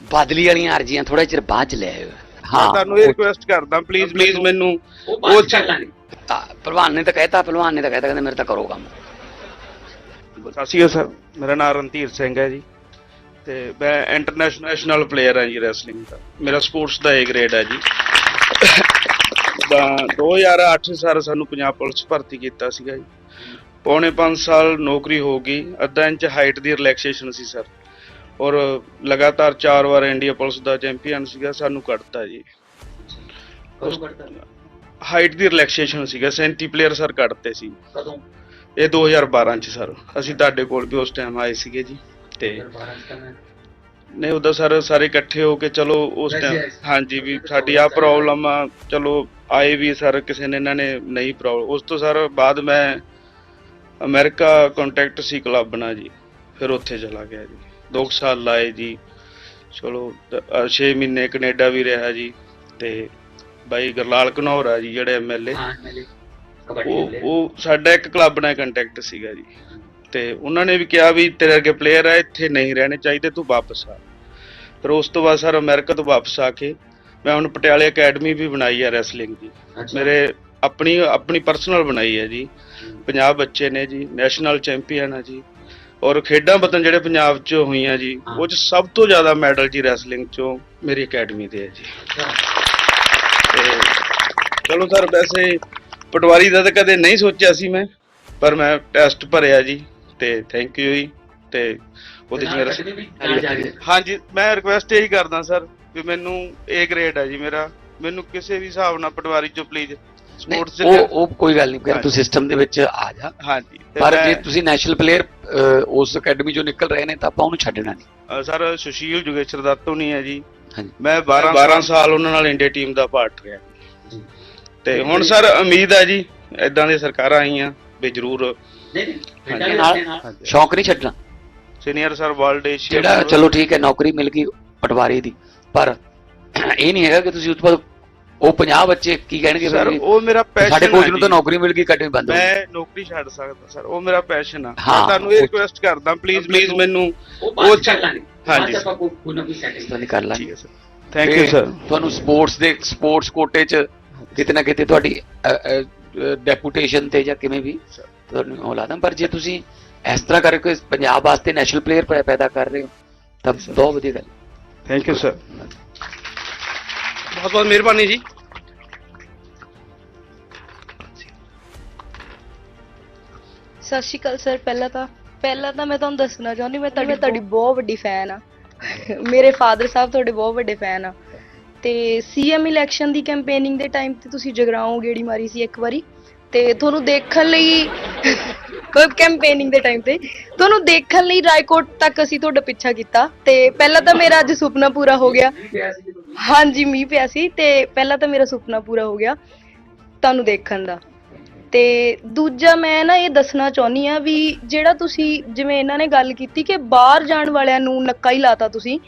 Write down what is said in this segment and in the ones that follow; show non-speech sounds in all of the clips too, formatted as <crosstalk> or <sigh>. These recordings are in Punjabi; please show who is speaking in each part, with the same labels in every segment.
Speaker 1: ਬਦਲੀ ਵਾਲੀਆਂ ਅਰਜ਼ੀਆਂ ਥੋੜਾ ਚਿਰ ਬਾਅਦ ਚ ਲੈ ਆਇਓ।
Speaker 2: ਮੈਂ ਤੁਹਾਨੂੰ ਇਹ ਰਿਕੁਐਸਟ ਕਰਦਾ ਪਲੀਜ਼ ਪਲੀਜ਼ ਮੈਨੂੰ ਉਹ
Speaker 1: ਪਹਿਲਵਾਨ ਨੇ ਤਾਂ ਕਹਿਤਾ ਪਹਿਲਵਾਨ ਨੇ ਤਾਂ ਕਹਿਤਾ ਕਹਿੰਦੇ ਮੇਰੇ ਤਾਂ ਕਰੋ ਕੰਮ।
Speaker 2: ਸਤਿ ਸ਼੍ਰੀ ਅਕਾਲ ਸਰ ਮੇਰਾ ਨਾਮ ਰਣਧੀਰ ਸਿੰਘ ਹੈ ਜੀ ਤੇ ਮੈਂ ਇੰਟਰਨੈਸ਼ਨਲ ਪਲੇਅਰ ਹਾਂ ਜੀ ਰੈਸਲਿੰਗ ਦਾ। ਮੇਰਾ ਸਪੋਰਟਸ ਦਾ ਏ ਗ੍ਰੇਡ ਹੈ ਜੀ। ਤਾਂ 2008 ਸਰ ਸਾਨੂੰ ਪੰਜਾਬ ਪੁਲਿਸ ਭਰਤੀ ਕੀਤਾ ਸੀਗਾ ਜੀ। ਪੌਣੇ 5 ਸਾਲ ਨੌਕਰੀ ਹੋ ਗਈ ਅੱਧਾ ਇੰਚ ਹਾਈਟ ਦੀ ਰਿਲੈਕਸੇਸ਼ਨ ਸੀ ਸਰ। ਔਰ ਲਗਾਤਾਰ 4 ਵਾਰ ਇੰਡੀਆ ਪੁਲਿਸ ਦਾ ਚੈਂਪੀਅਨ ਸੀਗਾ ਸਾਨੂੰ ਕੱਢਤਾ ਜੀ। ਹਾਈਟ ਦੀ ਰਿਲੈਕਸੇਸ਼ਨ ਸੀਗਾ 37 ਪਲੇਅਰ ਸਰ ਕੱਢਤੇ ਸੀ।
Speaker 1: ਕਦੋਂ?
Speaker 2: ਇਹ 2012 ਚ ਸਰ ਅਸੀਂ ਤੁਹਾਡੇ ਕੋਲ ਵੀ ਉਸ ਟਾਈਮ ਆਏ ਸੀਗੇ ਜੀ ਤੇ ਨਹੀਂ ਉਦੋਂ ਸਰ ਸਾਰੇ ਇਕੱਠੇ ਹੋ ਕੇ ਚਲੋ ਉਸ ਟਾਈਮ। ਹਾਂਜੀ ਵੀ ਸਾਡੀ ਆ ਪ੍ਰੋਬਲਮ ਆ ਚਲੋ ਆਏ ਵੀ ਸਰ ਕਿਸੇ ਨੇ ਇਹਨਾਂ ਨੇ ਨਹੀਂ ਪ੍ਰੋਬਲਮ ਉਸ ਤੋਂ ਸਰ ਬਾਅਦ ਮੈਂ ਅਮਰੀਕਾ ਕੰਟੈਕਟ ਸੀ ਕਲੱਬ ਨਾਲ ਜੀ ਫਿਰ ਉੱਥੇ ਚਲਾ ਗਿਆ ਜੀ। 2 ਸਾਲ ਲਾਏ ਜੀ। ਚਲੋ 6 ਮਹੀਨੇ ਕੈਨੇਡਾ ਵੀ ਰਿਹਾ ਜੀ ਤੇ ਬਾਈ ਗਰਲਾਲ ਘਨੌਰ ਆ ਜੀ ਜਿਹੜੇ ਐਮਐਲਏ ਉਹ ਉਹ ਸਾਡਾ ਇੱਕ ਕਲੱਬ ਨਾਲ ਕੰਟੈਕਟ ਸੀਗਾ ਜੀ। ਤੇ ਉਹਨਾਂ ਨੇ ਵੀ ਕਿਹਾ ਵੀ ਤੇਰੇ ਅੱਗੇ ਪਲੇਅਰ ਆ ਇੱਥੇ ਨਹੀਂ ਰਹਿਣੇ ਚਾਹੀਦੇ ਤੂੰ ਵਾਪਸ ਆ। ਫਿਰ ਉਸ ਤੋਂ ਬਾਅਦ ਸਰ ਅਮਰੀਕਾ ਤੋਂ ਵਾਪਸ ਆ ਕੇ ਮੈਂ ਹੁਣ ਪਟਿਆਲੇ ਅਕੈਡਮੀ ਵੀ ਬਣਾਈ ਹੈ ਰੈਸਲਿੰਗ ਦੀ। ਮੇਰੇ ਆਪਣੀ ਆਪਣੀ ਪਰਸਨਲ ਬਣਾਈ ਹੈ ਜੀ। ਪੰਜਾਬ ਬੱਚੇ ਨੇ ਜੀ ਨੈਸ਼ਨਲ ਚੈਂਪੀਅਨ ਆ ਜੀ। ਔਰ ਖੇਡਾਂ ਵਤਨ ਜਿਹੜੇ ਪੰਜਾਬ 'ਚ ਹੋਈਆਂ ਜੀ ਉਹ 'ਚ ਸਭ ਤੋਂ ਜ਼ਿਆਦਾ ਮੈਡਲ ਜੀ ਰੈਸਲਿੰਗ 'ਚੋਂ ਮੇਰੀ ਅਕੈਡਮੀ ਦੇ ਹੈ ਜੀ। ਚਲੋ ਸਰ ਵੈਸੇ ਪਟਵਾਰੀ ਦਾ ਤਾਂ ਕਦੇ ਨਹੀਂ ਸੋਚਿਆ ਸੀ ਮੈਂ ਪਰ ਮੈਂ ਟੈਸਟ ਭਰਿਆ ਜੀ ਤੇ ਥੈਂਕ ਯੂ ਜੀ ਤੇ ਉਹਦੇ ਚ ਮੇਰਾ ਹਾਂਜੀ ਮੈਂ ਰਿਕੁਐਸਟ ਇਹੀ ਕਰਦਾ ਸਰ ਵੀ ਮੈਨੂੰ ਏ ਗ੍ਰੇਡ ਹੈ ਜੀ ਮੇਰਾ ਮੈਨੂੰ ਕਿਸੇ ਵੀ ਹਿਸਾਬ ਨਾਲ ਪਟਵਾਰੀ ਚੋਂ ਪਲੀਜ਼ ਸਪੋਰਟਸ
Speaker 1: ਉਹ ਉਹ ਕੋਈ ਗੱਲ ਨਹੀਂ ਕਰ ਤੂੰ ਸਿਸਟਮ ਦੇ ਵਿੱਚ ਆ ਜਾ।
Speaker 2: ਹਾਂਜੀ
Speaker 1: ਪਰ ਜੇ ਤੁਸੀਂ ਨੈਸ਼ਨਲ ਪਲੇਅਰ ਉਸ ਅਕੈਡਮੀ ਚੋਂ ਨਿਕਲ ਰਹੇ ਨੇ ਤਾਂ ਆਪਾਂ ਉਹਨੂੰ ਛੱਡਣਾ ਨਹੀਂ।
Speaker 2: ਸਰ ਸੁਸ਼ੀਲ ਜੁਗੇਸ਼ਰ ਦੱਤੋਂ ਨਹੀਂ ਹੈ ਜੀ।
Speaker 1: ਹਾਂਜੀ।
Speaker 2: ਮੈਂ 12 12 ਸਾਲ ਉਹਨਾਂ ਨਾਲ ਇੰਡੀਆ ਟੀਮ ਦਾ ਪਾਰਟ ਰਿਹਾ। ਤੇ ਹੁਣ ਸਰ ਉਮੀਦ ਹੈ ਜੀ ਇਦਾਂ ਦੀਆਂ ਸਰਕਾਰਾਂ ਆਈਆਂ ਵੀ ਜ਼ਰੂਰ
Speaker 1: ਸ਼ੌਂਕ ਨਹੀਂ ਛੱਡਣਾ।
Speaker 2: ਸੀਨੀਅਰ ਸਰ ਵਰਲਡ ਏਸ਼ੀਆ
Speaker 1: ਜਿਹੜਾ ਚਲੋ ਠੀਕ ਹੈ ਨੌਕਰੀ ਮਿਲ ਗਈ ਪਟਵਾਰੀ ਦੀ ਪਰ ਇਹ ਨਹੀਂ ਹੈਗਾ ਕਿ ਤੁਸੀਂ ਉਸ ਤੋਂ ਬਾਅਦ ਉਹ 50 ਬੱਚੇ ਕੀ ਕਹਿਣਗੇ
Speaker 2: ਸਰ ਉਹ ਮੇਰਾ ਪੈਸ਼ਨ
Speaker 1: ਸਾਡੇ ਕੋਚ ਨੂੰ ਤਾਂ ਨੌਕਰੀ ਮਿਲ ਗਈ ਕੱਟੇ ਬੰਦ।
Speaker 2: ਮੈਂ ਨੌਕਰੀ ਛੱਡ ਸਕਦਾ ਸਰ ਉਹ ਮੇਰਾ ਪੈਸ਼ਨ ਆ। ਮੈਂ ਤੁਹਾਨੂੰ ਇਹ ਰਿਕੁਐਸਟ ਕਰਦਾ ਪਲੀਜ਼ ਪਲੀਜ਼ ਮੈਨੂੰ
Speaker 1: ਉਹ
Speaker 2: ਚ- ਹਾਂਜੀ।
Speaker 1: ਆਪਾਂ ਕੋਈ ਨਾ ਕੋਈ ਸੈਟਿਸਫਾਈ ਕਰ ਲਾਂਗੇ।
Speaker 2: ਠੀਕ ਹੈ ਸਰ ਥੈਂਕ ਯੂ ਸਰ
Speaker 1: ਤੁਹਾਨੂੰ ਸਪੋਰਟਸ ਦੇ ਸਪੋਰਟਸ ਕੋਟੇ 'ਚ ਕਿਤੇ ਨਾ ਕਿਤੇ ਤੁਹਾਡੀ ਡੈਪੂਟੇਸ਼ਨ ਤੇ ਜਾਂ ਕਿਵੇਂ ਵੀ ਤੁਹਾਨੂੰ ਉਹ ਲਾਦਾ ਪਰ ਜੇ ਤੁਸੀਂ ਇਸ ਤਰ੍ਹਾਂ ਕਰਕੇ ਪੰਜਾਬ ਵਾਸਤੇ ਨੈਸ਼ਨਲ ਪਲੇਅਰ ਪੈਦਾ ਕਰ ਰਹੇ ਹੋ ਤਾਂ ਬਹੁਤ ਵਧੀਆ ਗੱਲ
Speaker 2: ਥੈਂਕ ਯੂ ਸਰ
Speaker 3: ਬਹੁਤ ਬਹੁਤ ਮਿਹਰਬਾਨੀ ਜੀ।
Speaker 4: ਸਤਿ ਸ਼੍ਰੀ ਅਕਾਲ ਸਰ ਪਹਿਲਾਂ ਤਾਂ ਪਹਿਲਾਂ ਤਾਂ ਮੈਂ ਤੁਹਾਨੂੰ ਦੱਸਣਾ ਚਾਹੁੰਦੀ ਮੈਂ ਤੁਹਾਡੀ ਤੁਹਾਡੀ ਬਹੁਤ ਵੱਡੀ ਫੈਨ ਆ ਮੇਰੇ ਫਾਦਰ ਸਾਹਿਬ ਤੁਹਾਡੇ ਬਹੁਤ ਵੱਡੇ ਫੈਨ ਆ। ਤੇ ਸੀਐਮ ਇਲੈਕਸ਼ਨ ਦੀ ਕੈਂਪੇਨਿੰਗ ਦੇ ਟਾਈਮ ਤੇ ਤੁਸੀਂ ਜਗਰਾਓਂ ਗੇੜੀ ਮਾਰੀ ਸੀ ਇੱਕ ਵਾਰੀ। ਤੇ ਤੁਹਾਨੂੰ ਦੇਖਣ ਲਈ ਕੋਈ ਕੈਂਪੇਨਿੰਗ ਦੇ ਟਾਈਮ ਤੇ। ਤੁਹਾਨੂੰ ਦੇਖਣ ਲਈ ਰਾਏਕੋਟ ਤੱਕ ਅਸੀਂ ਤੁਹਾਡਾ ਪਿੱਛਾ ਕੀਤਾ। ਤੇ ਪਹਿਲਾਂ ਤਾਂ ਮੇਰਾ ਅੱਜ ਸੁਪਨਾ ਪੂਰਾ ਹੋ ਗਿਆ। ਹਾਂਜੀ, ਮੀਂਹ ਪਿਆ ਸੀ ਤੇ ਪਹਿਲਾਂ ਤਾਂ ਮੇਰਾ ਸੁਪਨਾ ਪੂਰਾ ਹੋ ਗਿਆ ਤੁਹਾਨੂੰ ਦੇਖਣ ਦਾ। ਤੇ ਦੂਜਾ ਮੈਂ ਨਾ ਇਹ ਦੱਸਣਾ ਚਾਹੁੰਦੀ ਆ ਵੀ ਜਿਹੜਾ ਤੁਸੀਂ ਜਿਵੇਂ ਇਹਨਾਂ ਨੇ ਗੱਲ ਕੀਤੀ ਕਿ ਬਾਹਰ ਜਾਣ ਵਾਲਿਆਂ ਨੂੰ ਨੱਕਾ ਹੀ ਲਾਤਾ ਤੁਸੀਂ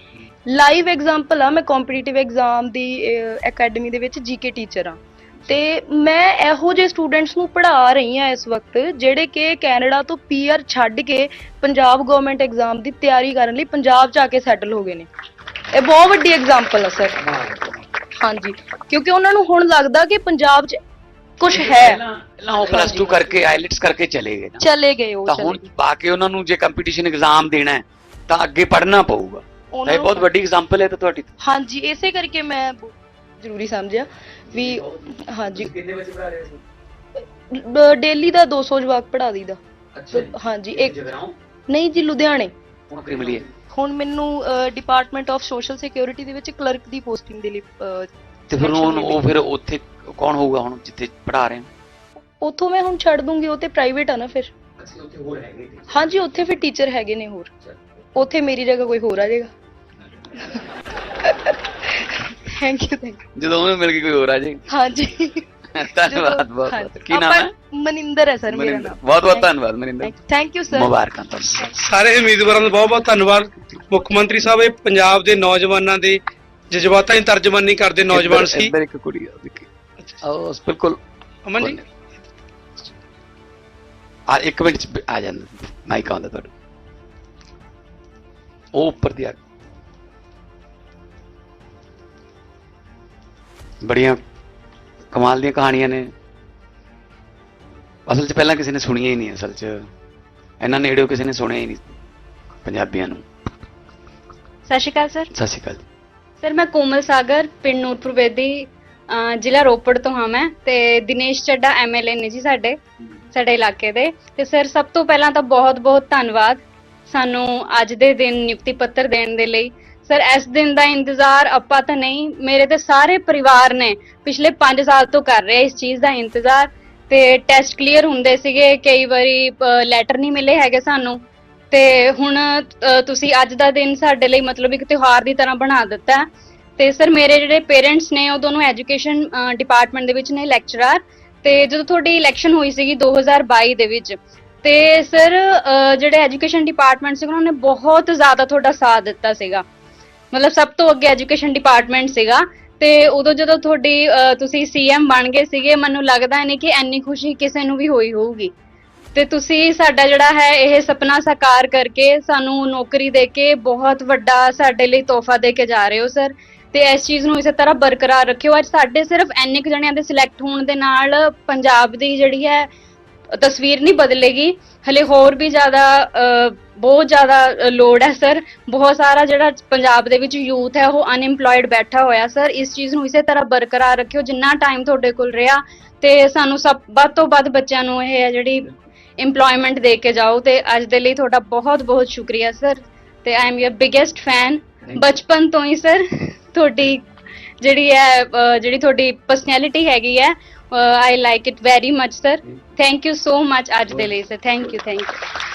Speaker 4: ਲਾਈਵ ਐਗਜ਼ਾਮਪਲ ਆ, ਮੈਂ ਕੰਪੀਟੀਟਿਵ ਐਗਜ਼ਾਮ ਦੀ ਅਕੈਡਮੀ ਦੇ ਵਿੱਚ ਜੀਕੇ ਟੀਚਰ ਆ ਤੇ ਮੈਂ ਇਹੋ ਜਿਹੇ ਸਟੂਡੈਂਟਸ ਨੂੰ ਪੜ੍ਹਾ ਰਹੀ ਆ ਇਸ ਵਕਤ, ਜਿਹੜੇ ਕਿ ਕੈਨੇਡਾ ਤੋਂ ਪੀਆਰ ਛੱਡ ਕੇ ਪੰਜਾਬ ਗਵਰਨਮੈਂਟ ਐਗਜ਼ਾਮ ਦੀ ਤਿਆਰੀ ਕਰਨ ਲਈ ਪੰਜਾਬ ਚ ਆ ਕੇ ਸੈਟਲ ਹੋ ਗਏ ਨੇ। ਇਹ ਬਹੁਤ ਵੱਡੀ ਐਗਜ਼ਾਮਪਲ ਆ ਸਰ ਹਾਂਜੀ। ਕਿਉਂਕਿ ਉਹਨਾਂ ਨੂੰ ਹੁਣ ਲੱਗਦਾ ਕਿ ਪੰਜਾਬ ਚ ਕੁਝ ਹੈ।
Speaker 1: ਪਹਿਲਾਂ ਉਹ ਪਲੱਸ 2 ਕਰਕੇ ਆਈਲਟਸ ਕਰਕੇ ਚਲੇ ਗਏ ਨਾ।
Speaker 4: ਚਲੇ ਗਏ ਉਹ
Speaker 1: ਤਾਂ ਹੁਣ। ਪਾ ਕੇ ਉਹਨਾਂ ਨੂੰ ਜੇ ਕੰਪੀਟੀਸ਼ਨ ਐਗਜ਼ਾਮ ਦੇਣਾ ਹੈ ਤਾਂ ਅੱਗੇ ਪੜ੍ਹਨਾ ਪਊਗਾ। ਇਹ ਬਹੁਤ ਵੱਡੀ ਐਗਜ਼ਾਮਪਲ ਹੈ ਤਾਂ ਤੁਹਾਡੀ।
Speaker 4: ਹਾਂਜੀ ਇਸੇ ਕਰਕੇ ਮੈਂ ਜ਼ਰੂਰੀ ਸਮਝਿਆ ਵੀ ਹਾਂਜੀ।
Speaker 1: ਕਿੰਨੇ ਬੱਚੇ ਪੜ੍ਹਾ ਰਹੇ ਸੀ?
Speaker 4: ਡੇਲੀ ਦਾ 200 ਜਵਾਕ ਪੜ੍ਹਾ ਦਈਦਾ। ਹਾਂਜੀ ਇੱਕ ਨਹੀਂ ਜੀ ਲੁਧਿਆਣੇ।
Speaker 1: ਨੌਕਰੀ ਮਿਲੀ ਹੈ
Speaker 4: ਹੁਣ ਮੈਨੂੰ ਡਿਪਾਰਟਮੈਂਟ ਆਫ ਸੋਸ਼ਲ ਸਿਕਿਉਰਿਟੀ ਦੇ ਵਿੱਚ ਕਲਰਕ ਦੀ ਪੋਸਟਿੰਗ ਦੇ ਲਈ
Speaker 1: ਤੇ ਫਿਰ ਉਹ ਫਿਰ ਉੱਥੇ ਕੌਣ ਹੋਊਗਾ ਹੁਣ ਜਿੱਥੇ ਪੜ੍ਹਾ ਰਹੇ ਹੋ
Speaker 4: ਉੱਥੋਂ ਮੈਂ ਹੁਣ ਛੱਡ ਦੂੰਗੀ ਉਹ ਤੇ ਪ੍ਰਾਈਵੇਟ ਆ ਨਾ ਫਿਰ।
Speaker 1: ਅਸੀਂ ਉੱਥੇ ਹੋਰ ਹੈਗੇ
Speaker 4: ਹਾਂਜੀ ਉੱਥੇ ਫਿਰ ਟੀਚਰ ਹੈਗੇ ਨੇ ਹੋਰ। ਉੱਥੇ ਮੇਰੀ ਜਗ੍ਹਾ ਕੋਈ ਹੋਰ ਆ ਜਾਏਗਾ। ਥੈਂਕ ਯੂ ਥੈਂਕ
Speaker 1: ਜਦੋਂ ਉਹਨੂੰ ਮਿਲ ਕੇ ਕੋਈ ਹੋਰ ਆ ਜਾਏ।
Speaker 4: ਹਾਂਜੀ। <laughs>
Speaker 1: ਧੰਨਵਾਦ ਬਹੁਤ ਕੀ ਨਾਮ ਹੈ?
Speaker 4: ਮਨਿੰਦਰ ਹੈ ਸਰ ਮੇਰਾ ਨਾਮ।
Speaker 1: ਬਹੁਤ ਬਹੁਤ ਧੰਨਵਾਦ ਮਨਿੰਦਰ।
Speaker 4: ਥੈਂਕ ਯੂ ਸਰ
Speaker 1: ਮੁਬਾਰਕਾਂ ਤੁਹਾਨੂੰ।
Speaker 3: ਸਾਰੇ ਉਮੀਦਵਾਰਾਂ ਦਾ ਬਹੁਤ ਬਹੁਤ ਧੰਨਵਾਦ। ਮੁੱਖ ਮੰਤਰੀ ਸਾਹਿਬ ਇਹ ਪੰਜਾਬ ਦੇ ਨੌਜਵਾਨਾਂ ਦੇ ਜਜ਼ਬਾਤਾਂ ਦੀ ਤਰਜਮਾਨੀ ਕਰਦੇ ਨੌਜਵਾਨ ਸੀ।
Speaker 1: ਇੱਧਰ ਇੱਕ ਕੁੜੀ ਆ ਦੇਖੀ। ਉਹ ਬਿਲਕੁਲ
Speaker 3: ਅਮਨ ਜੀ?
Speaker 1: ਆ ਇੱਕ ਮਿੰਟ ਆ ਜਾਂਦਾ। ਮਾਈਕ ਆਉਂਦਾ ਤੁਹਾਡਾ। ਉਹ ਉੱਪਰ ਦੀ ਆ। ਬੜੀਆਂ ਕਮਾਲ ਦੀਆਂ ਕਹਾਣੀਆਂ ਨੇ। ਅਸਲ 'ਚ ਪਹਿਲਾਂ ਕਿਸੇ ਨੇ ਸੁਣੀਆਂ ਹੀ ਨਹੀਂ ਅਸਲ 'ਚ। ਇਹਨਾਂ ਨੇੜਿਓ ਕਿਸੇ ਨੇ ਸੁਣਿਆ ਹੀ ਨਹੀਂ ਪੰਜਾਬੀਆਂ ਨੂੰ।
Speaker 5: ਸਤਿ ਸ਼੍ਰੀ ਅਕਾਲ ਸਰ।
Speaker 1: ਸਤਿ ਸ਼੍ਰੀ ਅਕਾਲ।
Speaker 5: ਸਰ ਮੈਂ ਕੋਮਲ ਸਾਗਰ ਪਿੰਡ ਨੂਰਪੁਰ ਬੇਦੀ ਅਹ ਜ਼ਿਲ੍ਹਾ ਰੋਪੜ ਤੋਂ ਹਾਂ ਮੈਂ ਤੇ ਦਿਨੇਸ਼ ਚੱਡਾ ਐਮਐਲਏ ਨੇ ਜੀ ਸਾਡੇ ਸਾਡੇ ਇਲਾਕੇ ਦੇ। ਤੇ ਸਰ ਸਭ ਤੋਂ ਪਹਿਲਾਂ ਤਾਂ ਬਹੁਤ-ਬਹੁਤ ਧੰਨਵਾਦ ਸਾਨੂੰ ਅੱਜ ਦੇ ਦਿਨ ਨਿਯੁਕਤੀ ਪੱਤਰ ਦੇਣ ਦੇ ਲਈ। ਸਰ ਇਸ ਦਿਨ ਦਾ ਇੰਤਜ਼ਾਰ ਆਪਾਂ ਤਾਂ ਨਹੀਂ, ਮੇਰੇ ਤੇ ਸਾਰੇ ਪਰਿਵਾਰ ਨੇ ਪਿਛਲੇ 5 ਸਾਲ ਤੋਂ ਕਰ ਰਹੇ ਇਸ ਚੀਜ਼ ਦਾ ਇੰਤਜ਼ਾਰ ਤੇ ਟੈਸਟ ਕਲੀਅਰ ਹੁੰਦੇ ਸੀਗੇ, ਕਈ ਵਾਰੀ ਲੈਟਰ ਨਹੀਂ ਮਿਲੇ ਹੈਗੇ ਸਾਨੂੰ ਤੇ ਹੁਣ ਤੁਸੀਂ ਅੱਜ ਦਾ ਦਿਨ ਸਾਡੇ ਲਈ ਮਤਲਬ ਇੱਕ ਤਿਉਹਾਰ ਦੀ ਤਰ੍ਹਾਂ ਬਣਾ ਦਿੱਤਾ ਹੈ। ਤੇ ਸਰ ਮੇਰੇ ਜਿਹੜੇ ਪੇਰੈਂਟਸ ਨੇ, ਉਹ ਦੋਨੋਂ ਐਜੂਕੇਸ਼ਨ ਡਿਪਾਰਟਮੈਂਟ ਦੇ ਵਿੱਚ ਨੇ ਲੈਕਚਰਰ ਤੇ ਜਦੋਂ ਤੁਹਾਡੀ ਇਲੈਕਸ਼ਨ ਹੋਈ ਸੀਗੀ 2022 ਦੇ ਵਿੱਚ, ਤੇ ਸਰ ਜਿਹੜੇ ਐਜੂਕੇਸ਼ਨ ਡਿਪਾਰਟਮੈਂਟ ਸੀ ਉਹਨਾਂ ਨੇ ਬਹੁਤ ਜ਼ਿਆਦਾ ਤੁਹਾਡਾ ਸਾਥ ਦਿੱਤਾ ਸੀਗਾ ਮਤਲਬ ਸਭ ਤੋਂ ਅੱਗੇ ਐਜੂਕੇਸ਼ਨ ਡਿਪਾਰਟਮੈਂਟ ਸੀਗਾ ਤੇ ਉਦੋਂ ਜਦੋਂ ਤੁਹਾਡੀ ਅ, ਤੁਸੀਂ ਸੀਐਮ ਬਣ ਗਏ ਸੀਗੇ ਮੈਨੂੰ ਲੱਗਦਾ ਨਹੀਂ ਕਿ ਐਨੀ ਖੁਸ਼ੀ ਕਿਸੇ ਨੂੰ ਵੀ ਹੋਈ ਹੋਊਗੀ। ਤੇ ਤੁਸੀਂ ਸਾਡਾ ਜਿਹੜਾ ਹੈ ਇਹ ਸੁਪਨਾ ਸਾਕਾਰ ਕਰਕੇ ਸਾਨੂੰ ਨੌਕਰੀ ਦੇ ਕੇ ਬਹੁਤ ਵੱਡਾ ਸਾਡੇ ਲਈ ਤੋਹਫਾ ਦੇ ਕੇ ਜਾ ਰਹੇ ਹੋ ਸਰ। ਤੇ ਇਸ ਚੀਜ਼ ਨੂੰ ਇਸੇ ਤਰ੍ਹਾਂ ਬਰਕਰਾਰ ਰੱਖਿਓ। ਅੱਜ ਸਾਡੇ ਸਿਰਫ ਇੰਨੇ ਕੁ ਜਣਿਆਂ ਦੇ ਸਿਲੈਕਟ ਹੋਣ ਦੇ ਨਾਲ ਪੰਜਾਬ ਦੀ ਜਿਹੜੀ ਹੈ ਤਸਵੀਰ ਨਹੀਂ ਬਦਲੇਗੀ। ਹਲੇ ਹੋਰ ਵੀ ਜ਼ਿਆਦਾ ਅ, ਬਹੁਤ ਜ਼ਿਆਦਾ ਲੋੜ ਹੈ ਸਰ ਬਹੁਤ ਸਾਰਾ ਜਿਹੜਾ ਪੰਜਾਬ ਦੇ ਵਿੱਚ ਯੂਥ ਹੈ ਉਹ ਅਨਇੰਪਲੋਇਡ ਬੈਠਾ ਹੋਇਆ ਸਰ ਇਸ ਚੀਜ਼ ਨੂੰ ਇਸੇ ਤਰ੍ਹਾਂ ਬਰਕਰਾਰ ਰੱਖਿਓ ਜਿੰਨਾ ਟਾਈਮ ਤੁਹਾਡੇ ਕੋਲ ਰਿਹਾ ਤੇ ਸਾਨੂੰ ਸਭ ਵੱਧ ਤੋਂ ਵੱਧ ਬੱਚਿਆਂ ਨੂੰ ਇਹ ਹੈ ਜਿਹੜੀ EMPLOYMENT ਦੇ ਕੇ ਜਾਓ ਤੇ ਅੱਜ ਦੇ ਲਈ ਤੁਹਾਡਾ ਬਹੁਤ ਬਹੁਤ ਸ਼ੁਕਰੀਆ ਸਰ ਤੇ I am your biggest fan. ਬਚਪਨ ਤੋਂ ਹੀ ਸਰ ਤੁਹਾਡੀ ਜਿਹੜੀ ਹੈ ਜਿਹੜੀ ਤੁਹਾਡੀ ਪਰਸਨੈਲਿਟੀ ਹੈਗੀ ਹੈ I like it very much sir thank you so much ਅੱਜ ਦੇ ਲਈ sir thank you thank you